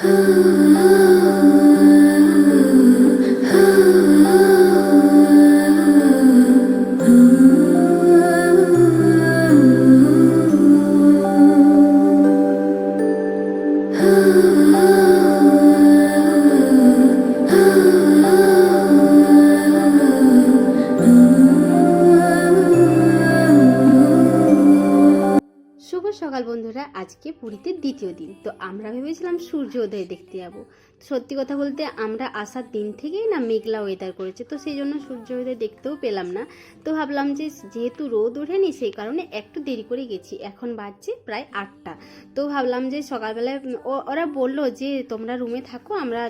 Ooh. সকাল বন্ধুরা, আজকে পুরীতে দ্বিতীয় দিন। তো আমরা ভেবেছিলাম সূর্য উদয় দেখতে যাব। সত্যি কথা বলতে আমরা আসার দিন থেকেই না মেঘলা ওয়েদার করেছে, তো সেই জন্য সূর্য উদয় দেখতেও পেলাম না। তো ভাবলাম যে যেহেতু রোদ ওঠেনি, সেই কারণে একটু দেরি করে গেছি। এখন বাজছে প্রায় আটটা। তো ভাবলাম যে সকালবেলায় ওরা বলল যে তোমরা রুমে থাকো, আমরা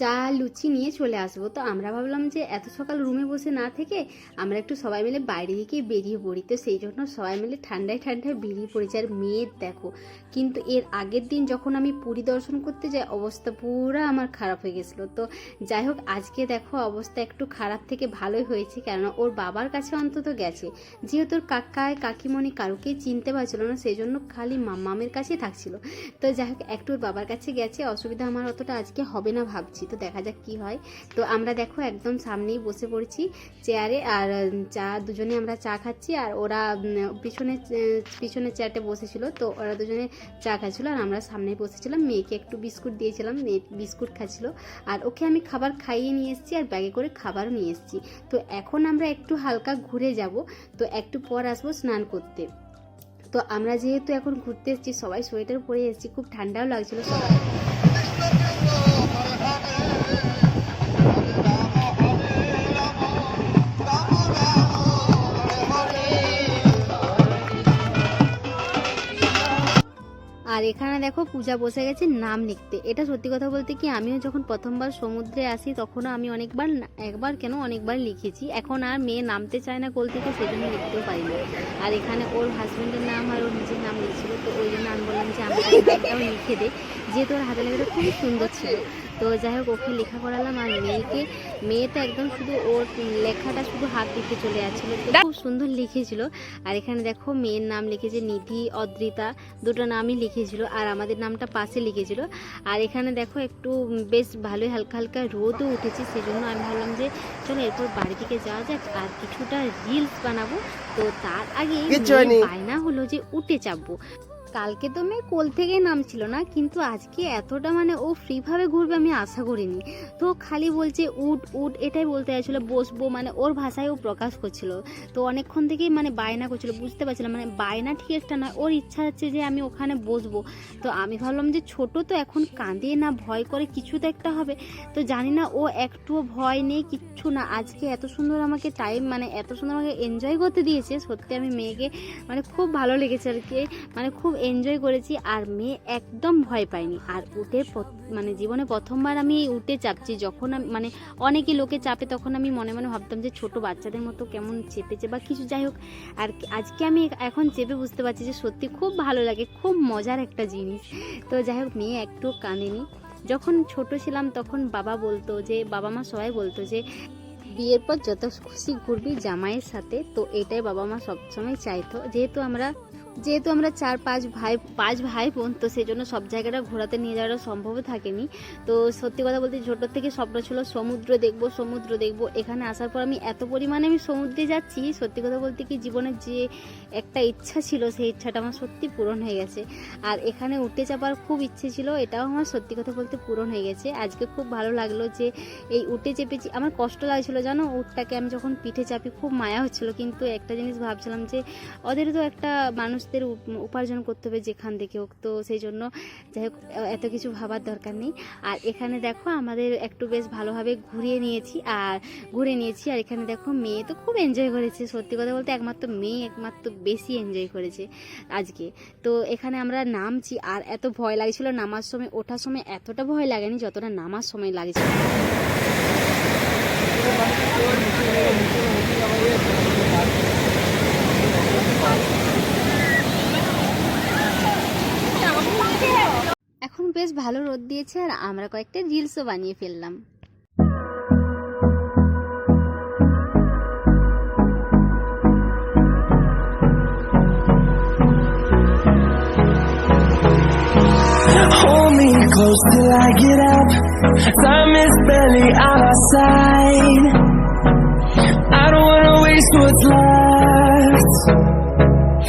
চা, লুচি নিয়ে চলে আসব। তো আমরা ভাবলাম যে এত সকাল রুমে বসে না থেকে আমরা একটু সবাই মিলে বাইরে দিকে বেরিয়ে পড়ি। তো সেই জন্য সবাই মিলে ঠান্ডায় ঠান্ডায় বেরিয়ে পড়েছি। আর মেয়ের দেখো, কিন্তু এর আগের দিন যখন আমি পুরী দর্শন করতে যাই, অবস্থা পুরো আমার খারাপ হয়ে গেছিল। তো যাই হোক, আজকে দেখো অবস্থা একটু খারাপ থেকে ভালোই হয়েছে, কেননা ওর বাবার কাছে অন্তত গেছে। যেহেতু কাকায়, কাকিমণি কারোকেই চিনতে পারছিল না, সেই জন্য খালি মামামের কাছেই থাকছিল। তো যাই হোক, একটু ওর বাবার কাছে গেছে, অসুবিধা আমার অতটা আজকে হবে না ভাবছি। তো দেখা যাক কি হয়। তো আমরা দেখো একদম সামনেই বসে পড়েছি চেয়ারে আর চা দুজনে আমরা চা খাচ্ছি আর ওরা পিছনে পিছনের চেয়ারটা বসেছিল। তো ওরা দুজনে চা খাচ্ছিলো আর আমরা সামনে বসেছিলাম। মেয়েকে একটু বিস্কুট দিয়েছিলাম, মেয়ে বিস্কুট খাচ্ছিল। আর ওকে আমি খাবার খাইয়ে নিয়ে এসেছি আর ব্যাগে করে খাবারও নিয়ে এসেছি। তো এখন আমরা একটু হালকা ঘুরে যাব। তো একটু পর আসব স্নান করতে। তো আমরা যেহেতু এখন ঘুরতে এসেছি, সবাই সোয়েটার পরে এসেছি, খুব ঠান্ডাও লাগছিল সবাই। আর এখানে দেখো পূজা বসে গেছে নাম লিখতে। এটা সত্যি কথা বলতে কি, আমিও যখন প্রথমবার সমুদ্রে আসি, তখনও আমি অনেকবার একবার কেন অনেকবার লিখেছি। এখন আর মেয়ে নামতে চায় না কোল থেকে, সেজন্য লিখতেও পারি না আর এখানে ওর হাজব্যান্ডের নাম আর ওর নিজের নাম লিখছিল, তো ওই জন্য আমি বললাম যে আমি লিখে দে। যেহেতু ওর হাতে লেখাটা খুবই সুন্দর ছিল। তো যাই হোক ওকে লেখা করালাম আর মেয়েকে মেয়ে তো একদম শুধু ওর লেখাটা শুধু হাত দিতে চলে যাচ্ছিল। খুব সুন্দর লিখেছিল। আর এখানে দেখো মেয়ের নাম লিখেছে নিধি অদ্রিতা দুটো নামই লিখেছিল আর আমাদের নামটা পাশে লিখেছিল। আর এখানে দেখো একটু বেশ ভালোই হালকা হালকা রোদও উঠেছে সেই জন্য আমি ভাবলাম যে চলো এরপর বাড়ি থেকে যাওয়া যাক আর কিছুটা রিলস বানাবো। তো তার আগে। বায়না হলো যে উঠে চাপবো। কালকে তো মেয়ে কোল থেকে নামছিল না, কিন্তু আজকে এতটা মানে ও ফ্রিভাবে ঘুরবে আমি আশা করিনি। তো খালি বলছে, উঠ উঠ, এটাই বলতে চাইছিল, বসবো। মানে ওর ভাষায় ও প্রকাশ করছিল। তো অনেকক্ষণ থেকেই মানে বায়না করছিল, বুঝতে পারছিলাম মানে বায়না ঠিক একটা নয়, ওর ইচ্ছা হচ্ছে যে আমি ওখানে বসবো। তো আমি ভাবলাম যে ছোট তো এখন কাঁদে না, ভয় করে কিছু তো একটা হবে। তো জানি না ও একটুও ভয় নেই, কিচ্ছু না। আজকে এত সুন্দর আমাকে টাইম মানে এত সুন্দর আমাকে এনজয় করতে দিয়েছে, সত্যি আমি মেয়েকে মানে খুব ভালো লেগেছে আর কি। মানে খুব এনজয় করেছি আর মেয়ে একদম ভয় পায়নি। আর উঠে মানে জীবনে প্রথমবার আমি এই উঠে চাপছি, যখন আমি মানে অনেকে লোকে চাপে, তখন আমি মনে মনে ভাবতাম যে ছোট বাচ্চাদের মতো কেমন চেপেছে বা কিছু যাই হোক। আর আজকে আমি এখন চেপে বুঝতে পারছি যে সত্যি খুব ভালো লাগে, খুব মজার একটা জিনিস। তো যাই হোক, মেয়ে একটু কাঁদেনি যখন ছোট ছিলাম তখন বাবা বলতো যে, বাবা মা সবাই বলতো যে, বিয়ের পর যত খুশি ঘুরবি জামাইয়ের সাথে। তো এটাই বাবা মা সবসময় চাইতো। যেহেতু আমরা যেহেতু আমরা চার পাঁচ ভাই পাঁচ ভাই বোন, তো সেই জন্য সব জায়গাটা ঘোরাতে নিয়ে যাওয়াটা সম্ভব থাকেনি। তো সত্যি কথা বলতে ছোটোর থেকে স্বপ্ন ছিল সমুদ্র দেখব সমুদ্র দেখব। এখানে আসার পর আমি এত পরিমাণে আমি সমুদ্রে যাচ্ছি, সত্যি কথা বলতে কি জীবনের যে একটা ইচ্ছা ছিল, সেই ইচ্ছাটা আমার সত্যি পূরণ হয়ে গেছে। আর এখানে উঠে চাপার খুব ইচ্ছে ছিল, এটাও আমার সত্যি কথা বলতে পূরণ হয়ে গেছে। আজকে খুব ভালো লাগল যে এই উঠে চেপেছি, আমার কষ্ট লাগছিল জানো উঠটাকে আমি যখন পিঠে চাপি খুব মায়া হচ্ছিল, কিন্তু একটা জিনিস ভাবছিলাম যে, ওদের তো একটা মানুষদের উপ- উপার্জন করতে হবে যেখান থেকে হোক। তো সেই জন্য যাই হোক এত কিছু ভাবার দরকার নেই। আর এখানে দেখো আমাদের একটু বেশ ভালোভাবে ঘুরিয়ে নিয়েছি আর ঘুরে নিয়েছি। আর এখানে দেখো মেয়ে তো খুব এনজয় করেছে। সত্যি কথা বলতে একমাত্র মেয়ে একমাত্র বেশি এনজয় করেছে আজকে। তো এখানে আমরা নামছি আর এত ভয় লাগছিল নামার সময়, ওঠার সময় এতটা ভয় লাগেনি যতটা নামার সময় লাগছিল। এখন বেশ ভালো রোদ দিয়েছে আর আমরা কয়েকটা রিলসও বানিয়ে ফেললাম Hold me close till I get up. Time is barely on our side. I don't wanna waste what's left.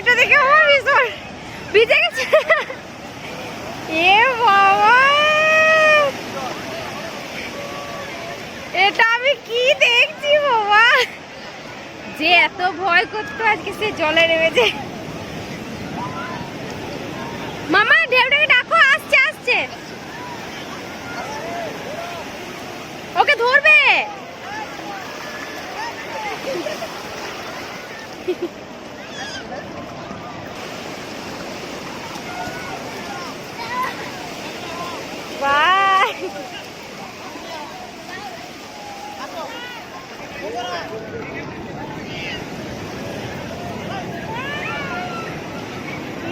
এটা দেখে আমার ভীষণ ভিজে গেছে? এ বাবা! এটা আমি কি দেখছি বাবা? যে এত ভয় করতো আজকে সে জলে নেমেছে মামা, ঢেউটাকে ডাকো, আসছে আসছে। ওকে ধরবে।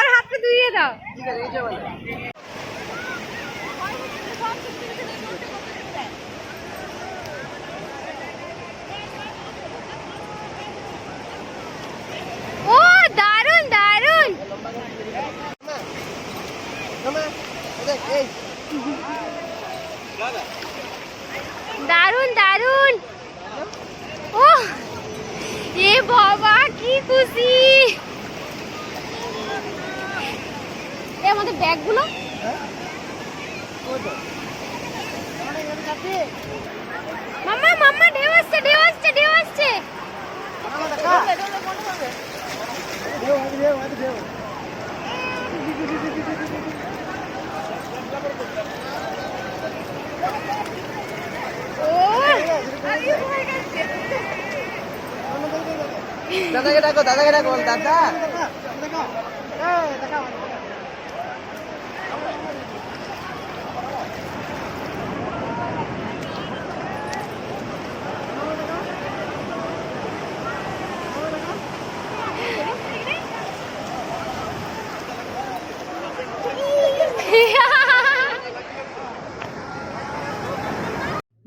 আর হাতটা ধুইয়ে দাও ও দারুণ দারুণ দারুণ দারুণ ও এ বাবা কি খুশি ব্যাগগুলো? মাম্মা মাম্মা ঢেউ আসছে ঢেউ আসছে ঢেউ আসছে। দাদাকে ডাকো দাদাকে ডাকো দাদা।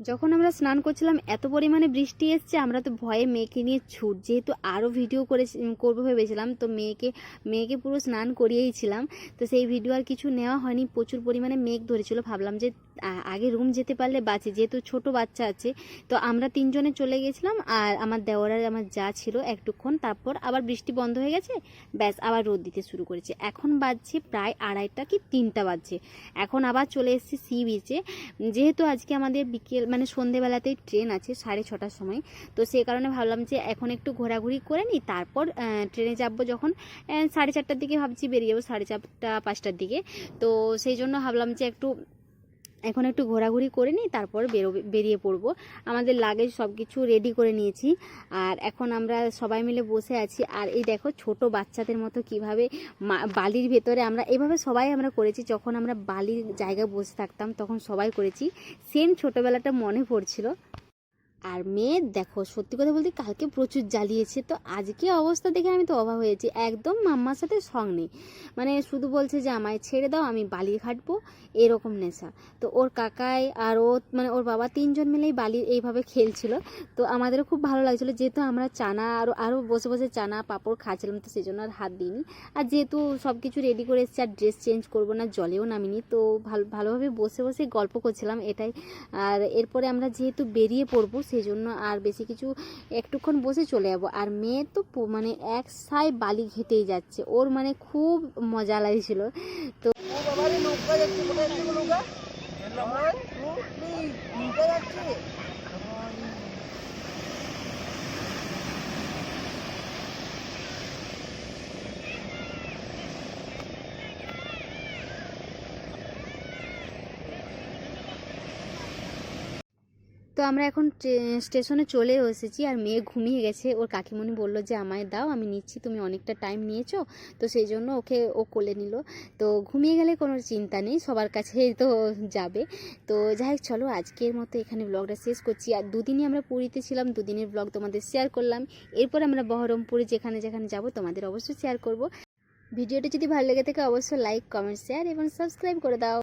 যখন আমরা স্নান করছিলাম, এত পরিমাণে বৃষ্টি এসছে, আমরা তো ভয়ে মেয়েকে নিয়ে ছুট, যেহেতু আরও ভিডিও করে করব ভেবেছিলাম, তো মেয়েকে মেয়েকে পুরো স্নান করিয়েইছিলাম তো সেই ভিডিও আর কিছু নেওয়া হয়নি, প্রচুর পরিমাণে মেঘ ধরেছিল। ভাবলাম যে আগে রুম যেতে পারলে বাঁচি, যেহেতু ছোট বাচ্চা আছে। তো আমরা তিনজনে চলে গেছিলাম, আর আমার দেওয়ার আমার যা ছিল একটুক্ষণ, তারপর আবার বৃষ্টি বন্ধ হয়ে গেছে, ব্যাস আবার রোদ দিতে শুরু করেছে। এখন বাজছে প্রায় আড়াইটা কি তিনটা বাজছে। এখন আবার চলে এসেছি সি বিচে যেহেতু আজকে আমাদের বিকেল মানে সন্ধেবেলাতেই ট্রেন আছে সাড়ে ছটার সময়। তো সেই কারণে ভাবলাম যে এখন একটু ঘোরাঘুরি করে নিই, তারপর ট্রেনে যাব যখন সাড়ে চারটার দিকে ভাবছি বেরিয়ে যাব, সাড়ে চারটা, পাঁচটার দিকে। তো সেই জন্য ভাবলাম যে একটু এখন একটু ঘোরাঘুরি করে নিই, তারপর বেরো বেরিয়ে পড়ব। আমাদের লাগেজ সব কিছু রেডি করে নিয়েছি। আর এখন আমরা সবাই মিলে বসে আছি। আর এই দেখো, ছোট বাচ্চাদের মতো কীভাবে বালির ভেতরে আমরা, এভাবে সবাই আমরা করেছি। যখন আমরা বালির জায়গায় বসে থাকতাম, তখন সবাই করেছি। সেম ছোটোবেলাটা মনে পড়ছিল। আর মেয়ে, দেখো, সত্যি কথা বলতে কালকে প্রচুর জ্বালিয়েছে। তো আজকে অবস্থা দেখে আমি তো অবাক হয়েছি একদম মাম্মার সাথে সং নেই। মানে শুধু বলছে যে, আমায় ছেড়ে দাও, আমি বালি ঘাটবো। এরকম নেশা। তো ওর কাকাই আর ও মানে ওর বাবা তিনজন মিলেই বালি এইভাবে খেলছিল। তো আমাদেরও খুব ভালো লাগছিল। যেহেতু আমরা চানা আরও আরও বসে বসে চানা পাঁপড় খাচ্ছিলাম, তো সেই জন্য আর হাত দিইনি। আর যেহেতু সব কিছু রেডি করে এসেছি, আর ড্রেস চেঞ্জ করব না, জলেও নামিনি, তো ভালো, ভালোভাবে বসে বসে গল্প করছিলাম এটাই। আর এরপরে আমরা যেহেতু বেরিয়ে পড়ব সেই জন্য আর বেশি কিছু একটুক্ষণ বসে চলে যাব। আর মেয়ে তো মানে এক সাই বালি ঘেটেই যাচ্ছে। ওর মানে খুব মজা লাগছিল। তো আমরা এখন স্টেশনে চলে এসেছি আর মেয়ে ঘুমিয়ে গেছে। ওর কাকিমণি বলল যে, আমায় দাও, আমি নিচ্ছি, তুমি অনেকটা টাইম নিয়েছো। তো সেই জন্য ওকে ও কোলে নিল। তো ঘুমিয়ে গেলে কোনো চিন্তা নেই, সবার কাছেই তো যাবে। তো যাই হোক, চলো আজকের মতো এখানে ব্লগটা শেষ করছি। আর দুদিনই আমরা পুরীতে ছিলাম, দুদিনের ব্লগ তোমাদের শেয়ার করলাম। এরপর আমরা বহরমপুরে যেখানে যেখানে যাব, তোমাদের অবশ্যই শেয়ার করব। ভিডিওটা যদি ভালো লেগে থাকে, অবশ্যই লাইক কমেন্ট শেয়ার এবং সাবস্ক্রাইব করে দাও।